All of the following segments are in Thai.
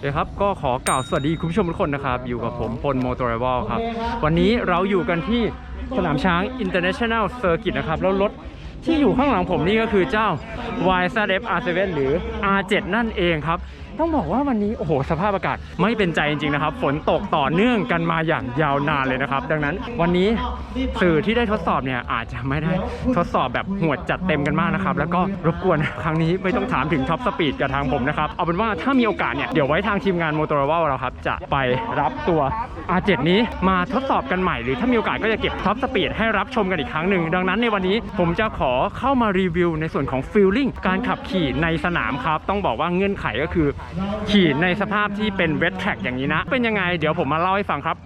เดี๋ยวครับก็ขอกล่าวสวัสดีคุณผู้ชมทุกคนนะครับ อยู่กับผมพลโมโตรวอลครับ วันนี้เราอยู่กันที่สนามช้าง International Circuit นะครับ แล้วรถที่อยู่ข้างหลังผมนี่ก็คือเจ้า YZF R7 หรือ R7 นั่นเองครับ ต้องบอกว่าวันนี้โอ้โหสภาพอากาศไม่เป็นใจจริงๆนะครับ ฝนตกต่อเนื่องกันมาอย่างยาวนานเลยนะครับ ดังนั้นวันนี้สื่อที่ได้ทดสอบเนี่ยอาจจะไม่ได้ทดสอบแบบหวดจัดเต็มกันมากนะครับ แล้วก็รบกวนครั้งนี้ไม่ต้องถามถึงท็อปสปีดกับทางผมนะครับ เอาเป็นว่าถ้ามีโอกาสเนี่ยเดี๋ยวไว้ทางทีมงานโมโตรว l เราครับจะไปรับตัว R7 นี้มาทดสอบกันใหม่ หรือถ้ามีโอกาสก็จะเก็บท็อปสปีดให้รับชมกันอีกครั้งหนึ่งดังนั้นในวันนี้ผมจะขอเข้ามารีวิวในส่วนของฟีลลิ่งการขับขี่ในสนามครับ ต้องบอกว่าเงื่อนไขก็คือขี่ในสภาพที่เป็นเวทแทร็กอย่างนี้นะ เป็นยังไง เดี๋ยวผมมาเล่าให้ฟังครับ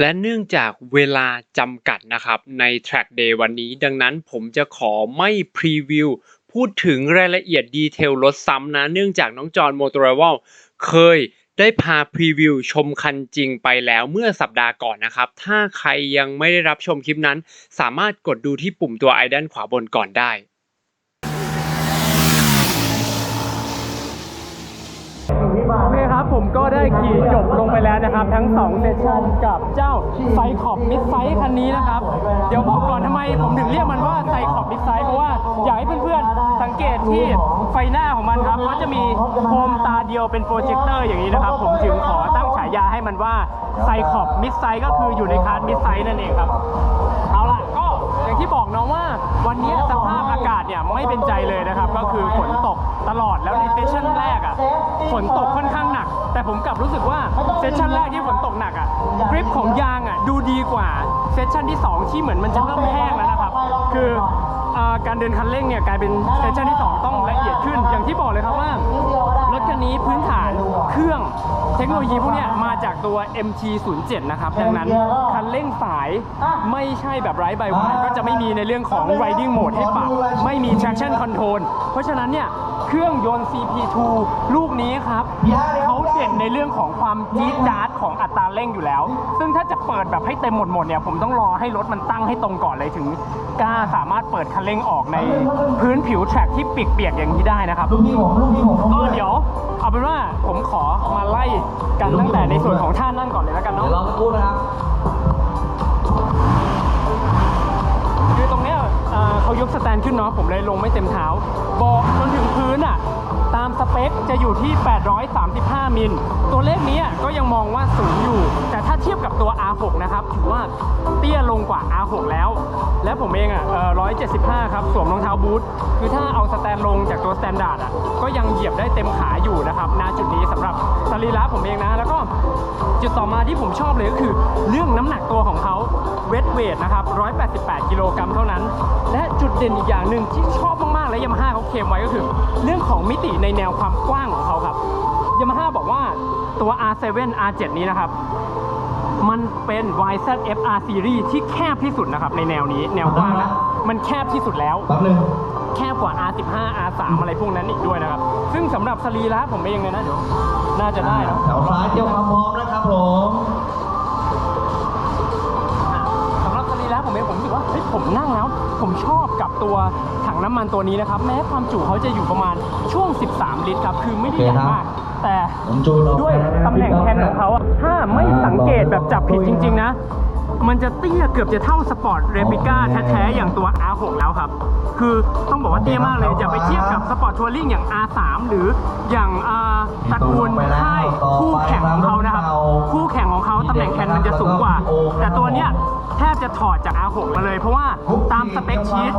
และเนื่องจากเวลาจำกัดนะครับใน Track Day วันนี้ ดังนั้นผมจะขอไม่พรีวิว พูดถึงรายละเอียดดีเทลรถซ้ำนะ เนื่องจากน้องจอห์นโมโตร a l เคย ได้พาพรีวิวชมคันจริงไปแล้วเมื่อสัปดาห์ก่อนนะครับ ถ้าใครยังไม่ได้รับชมคลิปนั้น สามารถกดดูที่ปุ่มตัวไอด้านขวาบนก่อนได้บ ผมก็ได้ขี่จบลงไปแล้วนะครับ ทั้ง2เซสชันกับเจ้าไซขอบมิดไซคันนี้นะครับ เดี๋ยวบอกก่อนทำไมผมถึงเรียกมันว่าไซขอบมิดไซเพราะว่าอยากให้เพื่อนๆ สังเกตที่ไฟหน้าของมันครับก็จะมีโคมตาเดียวเป็นโปรเจคเตอร์อย่างนี้นะครับ ผมจึงขอตั้งฉายาให้มันว่าไซขอบมิดไซก็คืออยู่ในคลาสมิดไซนั่นเองครับเอาล่ะก็อย่างที่บอกน้องว่าวันนี้สภาพอากาศเนี่ยไม่เป็นใจเลยนะครับ ก็คือฝนตกตลอดแล้วในเซสชั่นแรก ฝนตกค่อนข้างหนัก แต่ผมกลับรู้สึกว่าเซสชั่นแรกที่ฝนตกหนักอะกริปของยางอะดูดีกว่าเซสชั่นที่ 2 ที่เหมือนมันจะเริ่มแห้งแล้วนะครับ คือ การเดินคันเร่งเนี่ยกลายเป็นเซสชั่นที่ 2 ต้องละเอียดขึ้น อย่างที่บอกเลยครับว่ารถคันนี้พื้นฐานเครื่องเทคโนโลยีพวกเนี้ยมาจากตัว MT07 นะครับ ดังนั้นคันเร่งสายไม่ใช่แบบไร้ใบวายก็จะไม่มีในเรื่องของ riding mode ให้ปรับ ไม่มี traction control เพราะฉะนั้นเนี่ยเครื่องยนต์ CP2 ลูกนี้ครับเขาเด่นในเรื่องของความจี๊ดจ๊าด ของอัตราเร่งอยู่แล้ว ซึ่งถ้าจะเปิดแบบให้เต็มหมดหมดๆเนี่ยผมต้องรอให้รถมันตั้งให้ตรงก่อนเลยถึงกล้าสามารถเปิดคันเร่งออกในพื้นผิวแทร็กที่เปียกๆอย่างนี้ได้นะครับลูกพี่ผมลูกพี่ผมต้องก็เดี๋ยวเอาเป็นว่าผมขอมาไล่กันตั้งแต่ในส่วนของท่านั่งก่อนเลยแล้วกันเดี๋ยเนาะวรอสักครู่นะครับคือตรงเนี้ยเอ่อเขายกสแตนขึ้นเนาะผมเลยลงไม่เต็มเท้าเบอกจนถึงพื้นอะ ตามสเปคจะอยู่ที่ 835 มิล ตัวเลขนี้ก็ยังมองว่าสูงอยู่ แต่ถ้าเทียบกับตัว R6 นะครับ ถือว่าเตี้ยลงกว่า R6 แล้ว และผมเองอะ175 ครับ สวมรองเท้าบูท คือถ้าเอาสแตนลงจากตัวสแตนดาร์ดอะ ก็ยังเหยียบได้เต็มขาอยู่นะครับ ณ จุดนี้สำหรับสรีระผมเองนะ แล้วก็จุดต่อมาที่ผมชอบเลยก็คือ เรื่องน้ำหนักตัวของเขาเวทเวทนะครับ 188 กิโลกรัมเท่านั้น และจุดเด่นอีกอย่างหนึ่งที่ชอบ และยามาฮ่าเขาเคลมไว้ก็คือ เรื่องของมิติในแนวความกว้างของเขาครับยามาฮ่าบอกว่าตัว R7 R7 นี้นะครับ มันเป็น YZF R Series ที่แคบที่สุดนะครับในแนวนี้แนวกว้างนะมันแคบที่สุดแล้วแป๊บหนึงแคบกว่า R15 R3 อะไรพวกนั้นอีกด้วยนะครับ ซึ่งสำหรับสรีระผมเองเลยนะเดี๋ยว น่าจะได้เนอะแถวซ้ายเตรียมความพร้อมนะครับผม ผมรู้สึกว่าเฮ้ยผมนั่งแล้ว ผมชอบกับตัวถังน้ำมันตัวนี้นะครับ แม้ความจุเขาจะอยู่ประมาณช่วง 13 ลิตรครับ คือไม่ได้ใหญ่มาก แต่ผมจูนออกด้วยตำแหน่งแคนของเขาอะถ้าไม่สังเกตแบบจับผิดจริง ๆ นะ มันจะเตี้ยเกือบจะเท่าสปอร์ตเรปิก้าแท้ๆอย่างตัว R6 แล้วครับ คือต้องบอกว่าเตี้ยมากเลยอย่าไปเทียบกับสปอร์ตทัวริงอย่าง R3 หรืออย่างอ่าตระกูลค่ายคู่แข่งของเขานะครับ คู่แข่งของเขาตำแหน่งแคนมันจะสูงกว่า แต่ตัวเนี้ยแทบจะถอดจาก R6 มาเลย เพราะว่าตามสเปคชีต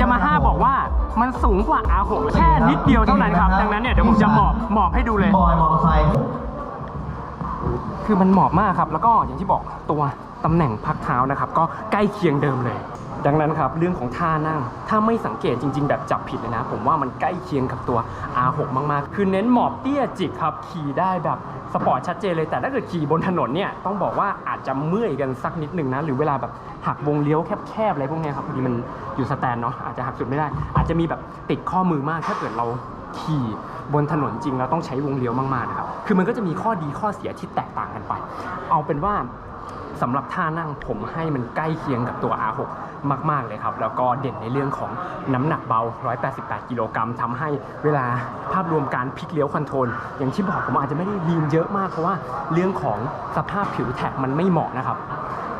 ยามาฮ่าบอกว่ามันสูงกว่า R6 แค่นิดเดียวเท่านั้นครับ ดังนั้นเนี่ยเดี๋ยวผมจะหมอบหมอบให้ดูเลยบอยมอเตอร์ไซค์คือมันเหมาะมากครับ แล้วก็อย่างที่บอกตัว ตำแหน่งพักเท้านะครับ ก็ใกล้เคียงเดิมเลย ดังนั้นครับเรื่องของท่านั่ง ถ้าไม่สังเกตจริง ๆ แบบจับผิดเลยนะ ผมว่ามันใกล้เคียงกับตัว R6 มากๆ คือเน้นหมอบเตี้ยจิกครับขี่ได้แบบสปอร์ตชัดเจนเลยแต่ถ้าเกิดขี่บนถนนเนี่ยต้องบอกว่าอาจจะเมื่อยกันสักนิดหนึ่งนะหรือเวลาแบบหักวงเลี้ยวแคบๆอะไรพวกนี้ครับพอดีมันอยู่สแตนเนาะอาจจะหักสุดไม่ได้ อาจจะมีแบบติดข้อมือมากถ้าเกิดเราขี่บนถนนจริงแล้วต้องใช้วงเลี้ยวมากๆนะครับ คือมันก็จะมีข้อดีข้อเสียที่แตกต่างกันไป เอาเป็นว่า สำหรับท่านั่งผมให้มันใกล้เคียงกับตัว R6 มาก ๆ เลยครับ แล้วก็เด่นในเรื่องของน้ำหนักเบา 188 กิโลกรัมทำให้เวลาภาพรวมการพลิกเลี้ยวคอนโทรลอย่างที่บอกผมอาจจะไม่ได้ลีนเยอะมาก เพราะว่าเรื่องของสภาพผิวแท็กมันไม่เหมาะนะครับ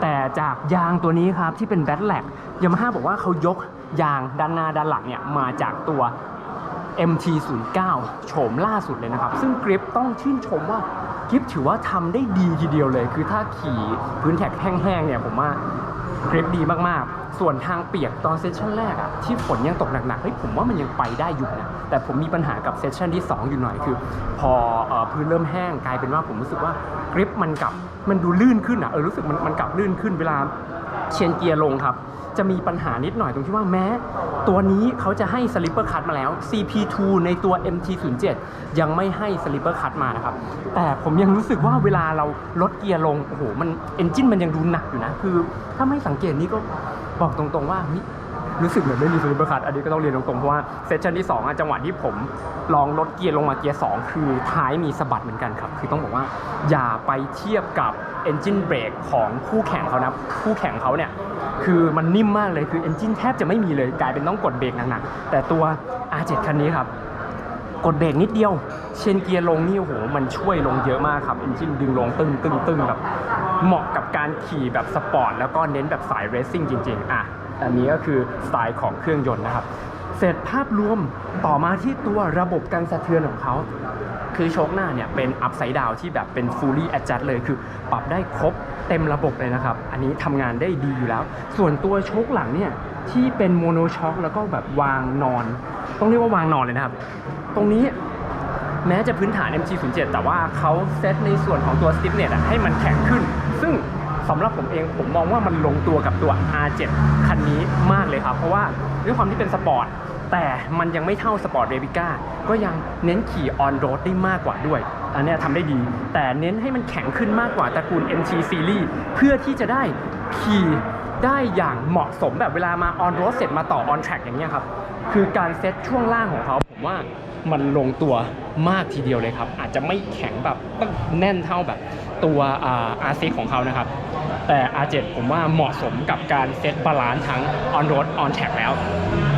แต่จากยางตัวนี้ครับที่เป็นแบทแลกยามาฮ่าบอกว่าเขายกยางด้านหน้าด้านหลังเนี่ยมาจากตัว MT09 โฉมล่าสุดเลยนะครับ ซึ่งกริปต้องชื่นชมว่ากริปถือว่าทำได้ดีทีเดียวเลย คือถ้าขี่พื้นแท็กแห้งๆเนี่ยผมว่ากริปดีมากๆ ส่วนทางเปียกตอนเซสชั่นแรกอะที่ฝนยังตกหนักๆเฮ้ยผมว่ามันยังไปได้อยู่นะแต่ผมมีปัญหากับเซสชั่นที่ 2 อยู่หน่อยคือ พออพื้นเริ่มแห้งกลายเป็นว่าผมรู้สึกว่ากริปมันกลับมันดูลื่นขึ้นอะเออรู้สึกมันมันกลับลื่นขึ้นเวลาเชียนเกียร์ลงครับ จะมีปัญหานิดหน่อยตรงที่ว่าแม้ ตัวนี้เขาจะให้สลิปเปอร์คัตมาแล้ว CP2 ในตัว MT07 ยังไม่ให้สลิปเปอร์คัตมานะครับ แต่ผมยังรู้สึกว่าเวลาเราลดเกียร์ลง โอ้โห มันเอนจินมันยังดูหนักอยู่นะ คือ ถ้าไม่สังเกตนี้ก็บอกตรงๆว่ารู้สึกเหมือนไม่มีสลิปเปอร์คัตอันนี้ก็ต้องเรียนตรงๆเพราะว่าเซสชันที่2อะจังหวะที่ผมลองลดเกียร์ลงมาเกียร์2คือท้ายมีสะบัดเหมือนกันครับ คือต้องบอกว่าอย่าไปเทียบกับ Engine Brake ของคู่แข่งเขานะคู่แข่งเขาเนี่ย คือมันนิ่มมากเลยคือเอนจินแทบจะไม่มีเลยกลายเป็นต้องกดเบรกหนักๆแต่ตัว R7 คันนี้ครับกดเบรกนิดเดียว เชนเกียร์ลงนี่โอ้โหมันช่วยลงเยอะมากครับเอนจินดึงลงตึงตึงตึงแบบเหมาะกับการขี่แบบสปอร์ตแล้วก็เน้นแบบสายเรซซิ่งจริง ๆ อะ อันนี้ก็คือสไตล์ของเครื่องยนต์นะครับ เสร็จภาพรวมต่อมาที่ตัวระบบการสะเทือนของเขาคือโชคหน้าเนี่ยเป็นอัพไซด์ดาวที่แบบเป็น fully adjust เลยคือปรับได้ครบเต็มระบบเลยนะครับ อันนี้ทำงานได้ดีอยู่แล้ว ส่วนตัวโชคหลังเนี่ยที่เป็นโมโนช็อคแล้วก็แบบวางนอน ต้องเรียกว่าวางนอนเลยนะครับ ตรงนี้แม้จะพื้นฐาน MG07 แต่ว่าเขาเซตในส่วนของตัว stiffness อะให้มันแข็งขึ้น ซึ่ง สำหรับผมเองผมมองว่ามันลงตัวกับตัว R7 คันนี้มากเลยครับ เพราะว่าด้วยความที่เป็นสปอร์ตแต่มันยังไม่เท่าสปอร์ตเรบิก้าก็ยังเน้นขี่ออนโรดได้มากกว่าด้วย อันนี้ทำได้ดี แต่เน้นให้มันแข็งขึ้นมากกว่าตระกูล MT Series เพื่อที่จะได้ขี่ได้อย่างเหมาะสมแบบเวลามาออนโรดเสร็จมาต่อออนแทร็กอย่างเงี้ยครับ คือการเซตช่วงล่างของเขาผมว่ามันลงตัวมากทีเดียวเลยครับ อาจจะไม่แข็งแบบแน่นเท่าแบบ ตัวอ่า R6 ของเขานะครับ แต่ R7 ผมว่าเหมาะสมกับการเซตบาลานซ์ทั้ง on road on track แล้ว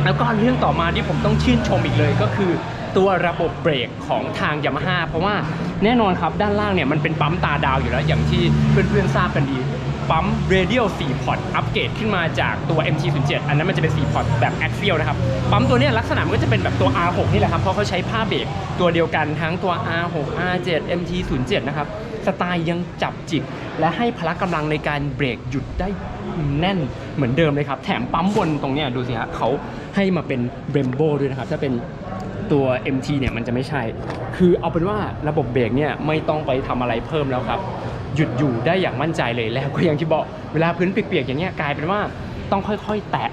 แล้วก็เรื่องต่อมาที่ผมต้องชื่นชมอีกเลยก็คือตัวระบบเบรกของทางยามาฮ่าเพราะว่าแน่นอนครับด้านล่างเนี่ยมันเป็นปั๊มตาดาวอยู่แล้ว อย่างที่เพื่อนๆทราบกันดี ปั๊ม radial 4พอร์ตอัปเกรดขึ้นมาจากตัว MT07 อันนั้นมันจะเป็น 4 พอร์ตแบบ axial นะครับ ปั๊มตัวนี้ลักษณะมันก็จะเป็นแบบตัว R6 นี่แหละครับ เพราะเขาใช้ผ้าเบรกตัวเดียวกันทั้งตัว R6 R7 MT07 นะครับ สไตล์ยังจับจิก และให้พละกำลังในการเบรกหยุดได้แน่นเหมือนเดิมเลยครับ แถมปั๊มบนตรงเนี้ยดูสิฮะเขาให้มาเป็นเบรมโบด้วยนะครับ ถ้าเป็นตัว MT เนี่ยมันจะไม่ใช่ คือเอาเป็นว่าระบบเบรกเนี่ยไม่ต้องไปทำอะไรเพิ่มแล้วครับ หยุดอยู่ได้อย่างมั่นใจเลยแล้วก็อย่างที่บอกเวลาพื้นเปียกๆอย่างเงี้ยกลายเป็นว่าต้องค่อยๆ แตะ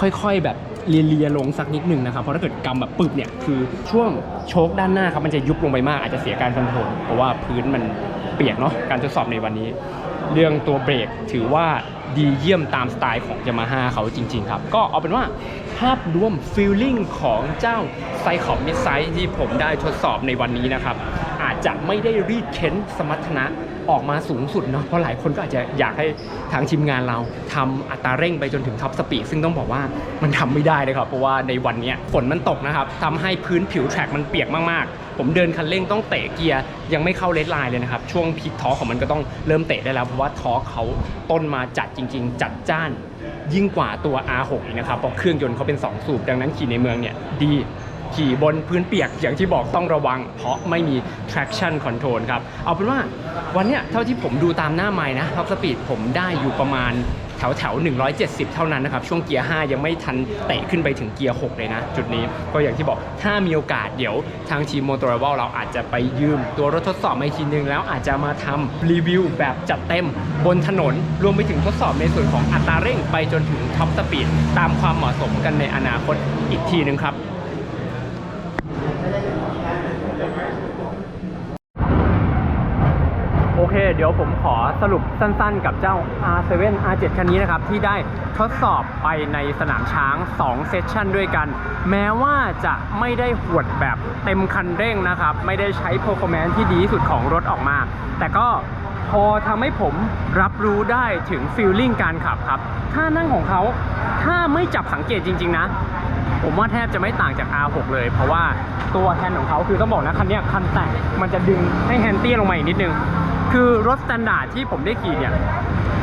ค่อยๆแบบเลียๆลงสักนิดหนึ่งนะครับ เพราะถ้าเกิดกำแบบปึบเนี่ยคือช่วงโชคด้านหน้าครับมันจะยุบลงไปมากอาจจะเสียการคอนโทรลเพราะว่าพื้นมัน เปียกเนาะการทดสอบในวันนี้ เรื่องตัวเบรกถือว่าดีเยี่ยมตามสไตล์ของ Yamaha เขาจริง ๆ ครับ ก็เอาเป็นว่าภาพรวมฟีลลิ่งของเจ้าไซคอบมิดไซที่ผมได้ทดสอบในวันนี้นะครับ อาจจะไม่ได้รีดเค้นสมรรถนะ ออกมาสูงสุดเนาะเพราะหลายคนก็อาจจะอยากให้ทางทีมงานเราทำอัตราเร่งไปจนถึงท็อปสปีดซึ่งต้องบอกว่ามันทำไม่ได้เลยครับ เพราะว่าในวันนี้ฝนมันตกนะครับทำให้พื้นผิวแทร็กมันเปียกมากๆ ผมเดินคันเร่งต้องเตะเกียร์ยังไม่เข้าเลดไลน์เลยนะครับ ช่วงพีคทอของมันก็ต้องเริ่มเตะได้แล้ว เพราะว่าทอเขาต้นมาจัดจริง ๆ จัดจ้านยิ่งกว่าตัว R6 อีกนะครับเพราะเครื่องยนต์เขาเป็น 2 สูบดังนั้นขี่ในเมืองเนี่ยดี ขี่บนพื้นเปียกอย่างที่บอกต้องระวัง เพราะไม่มี traction control ครับ เอาเป็นว่าวันเนี้ยเท่าที่ผมดูตามหน้าไม้นะ top speed ผมได้อยู่ประมาณแถวแถว 170 เท่านั้นนะครับ ช่วงเกียร์ 5 ยังไม่ทันเตะขึ้นไปถึงเกียร์ 6 เลยนะ จุดนี้ก็อย่างที่บอกถ้ามีโอกาสเดี๋ยวทางทีม m o t o r i v a l เราอาจจะไปยืมตัวรถทดสอบมาอีกทีนึง แล้วอาจจะมาทำรีวิวแบบจัดเต็มบนถนน รวมไปถึงทดสอบในส่วนของอัตราเร่งไปจนถึงท็อปสปีดตามความเหมาะสมกันในอนาคตอีกทีนึงครับ โอเค เดี๋ยวผมขอสรุปสั้นๆ กับเจ้า R7 R7 คันนี้นะครับ ที่ได้ทดสอบไปในสนามช้าง 2 เซสชันด้วยกัน แม้ว่าจะไม่ได้หวดแบบเต็มคันเร่งนะครับ ไม่ได้ใช้ performance ที่ดีที่สุดของรถออกมา แต่ก็พอทำให้ผมรับรู้ได้ถึงฟีลลิ่งการขับครับท่านั่งของเขาถ้าไม่จับสังเกตจริง ๆ นะ ผมว่าแทบจะไม่ต่างจาก R6 เลย เพราะว่าตัวแฮนด์ของเขาคือต้องบอกนะคันนี้คันแต่งมันจะดึงให้แฮนด์เตี้ยลงมาอีกนิดนึง คือรถสแตนดาร์ดที่ผมได้ขี่เนี่ย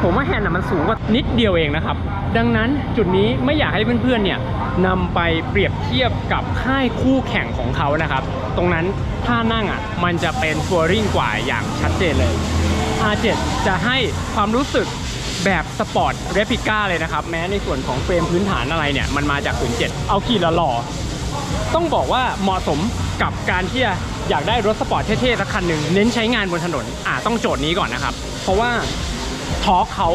ผมว่าแฮนด์มันสูงกว่านิดเดียวเองนะครับ ดังนั้นจุดนี้ไม่อยากให้เพื่อนๆเนี่ยนำไปเปรียบเทียบกับค่ายคู่แข่งของเขานะครับ ตรงนั้นท่านั่งอะมันจะเป็นทัวริงกว่าอย่างชัดเจนเลย R7 จะให้ความรู้สึกแบบสปอร์ตเรปิก้าเลยนะครับ แม้ในส่วนของเฟรมพื้นฐานอะไรเนี่ย มันมาจาก 07 เอาขี่ละหล่อต้องบอกว่าเหมาะสม กับการที่จะอยากได้รถสปอร์ตเท่ๆสักคันหนึ่งเน้นใช้งานบนถนนอ่าต้องโจทย์นี้ก่อนนะครับ เพราะว่าทอร์เขา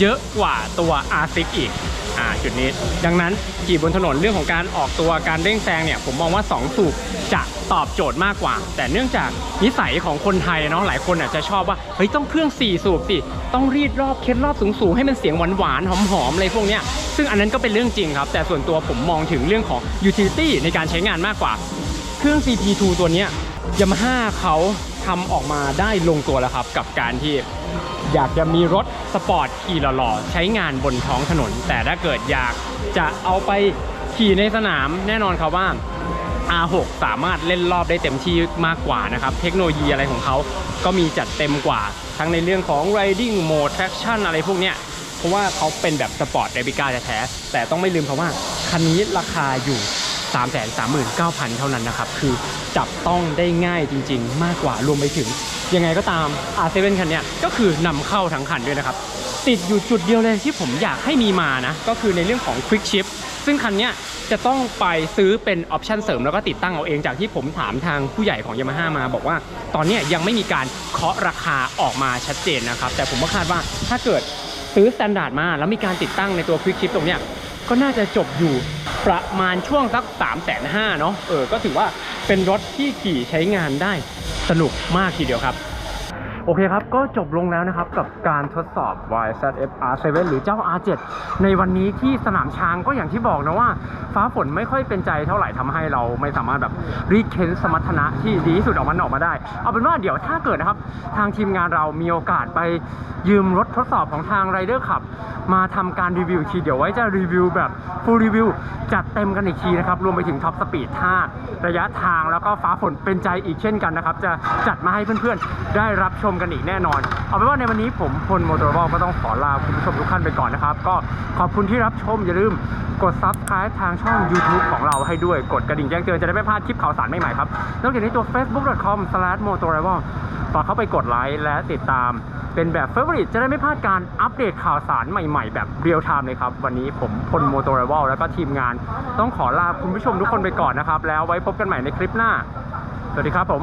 เยอะกว่าตัว R6 อีกอ่าจุดนี้ ดังนั้นขี่บนถนนเรื่องของการออกตัวการเร่งแซงเนี่ยผมมองว่า 2 สูบจะตอบโจทย์มากกว่า แต่เนื่องจากนิสัยของคนไทยเนาะหลายคนอาจจะชอบว่าเฮ้ยต้องเครื่อง 4 สูบสิต้องรีดรอบเคล็ดรอบสูงๆ ให้มันเสียงหวานๆหอมๆอะไรพวกเนี้ยซึ่งอันนั้นก็เป็นเรื่องจริงครับ แต่ส่วนตัวผมมองถึงเรื่องของ utility ในการใช้งานมากกว่า เครื่อง CP2 ตัวเนี้ยยามาฮ่าเขาทำออกมาได้ลงตัวแล้วครับ กับการที่อยากจะมีรถสปอร์ตขี่หล่อๆ ใช้งานบนท้องถนน แต่ถ้าเกิดอยากจะเอาไปขี่ในสนามแน่นอนครับว่า R6 สามารถเล่นรอบได้เต็มที่มากกว่านะครับ เทคโนโลยีอะไรของเขาก็มีจัดเต็มกว่า ทั้งในเรื่องของ riding mode traction อะไรพวกเนี้ยเพราะว่าเขาเป็นแบบสปอร์ตเรบิก้าแท้แต่ต้องไม่ลืมครับว่า คันนี้ราคาอยู่ 3 3 9 0 0 0 เท่านั้นนะครับ คือจับต้องได้ง่ายจริง ๆ มากกว่ารวมไปถึง ยังไงก็ตาม R7 คันเนี้ยก็คือนำเข้าทั้งคันด้วยนะครับ ติดอยู่จุดเดียวเลยที่ผมอยากให้มีมานะ ก็คือในเรื่องของ Quick Shift ซึ่งคันเนี้ยจะต้องไปซื้อเป็นออปชันเสริมแล้วก็ติดตั้งเอาเองจากที่ผมถามทางผู้ใหญ่ของ Yamaha มา บอกว่าตอนนี้ยังไม่มีการเคาะราคาออกมาชัดเจนนะครับ แต่ผมก็คาดว่าถ้าเกิดซื้อสแตนดาร์ดมา แล้วมีการติดตั้งในตัว Quick Shift ตรงเนี้ยก็น่าจะจบอยู่ ประมาณช่วงสัก3 5 0 0 0เนาะเออก็ถือว่าเป็นรถที่ขี่ใช้งานได้สนุกมากทีเดียวครับ โอเคครับ ก็จบลงแล้วนะครับ กับการทดสอบ YZF R7 หรือเจ้า R7 ในวันนี้ที่สนามช้างก็อย่างที่บอกนะว่า ฟ้าฝนไม่ค่อยเป็นใจเท่าไหร่ทำให้เราไม่สามารถแบบรีเคนสมรรถนะที่ดีที่สุดออกมันออกมาได้ เอาเป็นว่าเดี๋ยวถ้าเกิดนะครับ ทางทีมงานเรามีโอกาสไปยืมรถทดสอบของทาง Rider ขับ มาทำการรีวิวอีกทีเดี๋ยวไว้จะรีวิวแบบฟูลรีวิวจัดเต็มกันอีกทีนะครับรวมไปถึงท็อปสปีดท่าระยะทางแล้วก็ฟ้าฝนเป็นใจอีกเช่นกันนะครับจะจัดมาให้เพื่อนๆ ได้รับชมกันอีกแน่นอน เอาเป็นว่าในวันนี้ผมพลโมโตรบอลก็ต้องขอลาคุณผู้ชมทุกท่านไปก่อนนะครับ ก็ขอบคุณที่รับชมอย่าลืมกด subscribe ทางช่อง YouTube ของเราให้ด้วยกดกระดิ่งแจ้งเตือนจะได้ไม่พลาดคลิปข่าวสารใหม่ๆครับนอกจากนี้ตัว facebook.com/motorrival ฝากเข้าไปกดไลค์และติดตามเป็นแบบ Favorite จะได้ไม่พลาดการอัปเดตข่าวสารใหม่ ๆ แบบเรียลไทม์เลยครับ วันนี้ผมพลโมโตร i ว a l แล้วก็ทีมงาน ต้องขอลาคุณผู้ชมทุกคนไปก่อนนะครับ แล้วไว้พบกันใหม่ในคลิปหน้า สวัสดีครับผม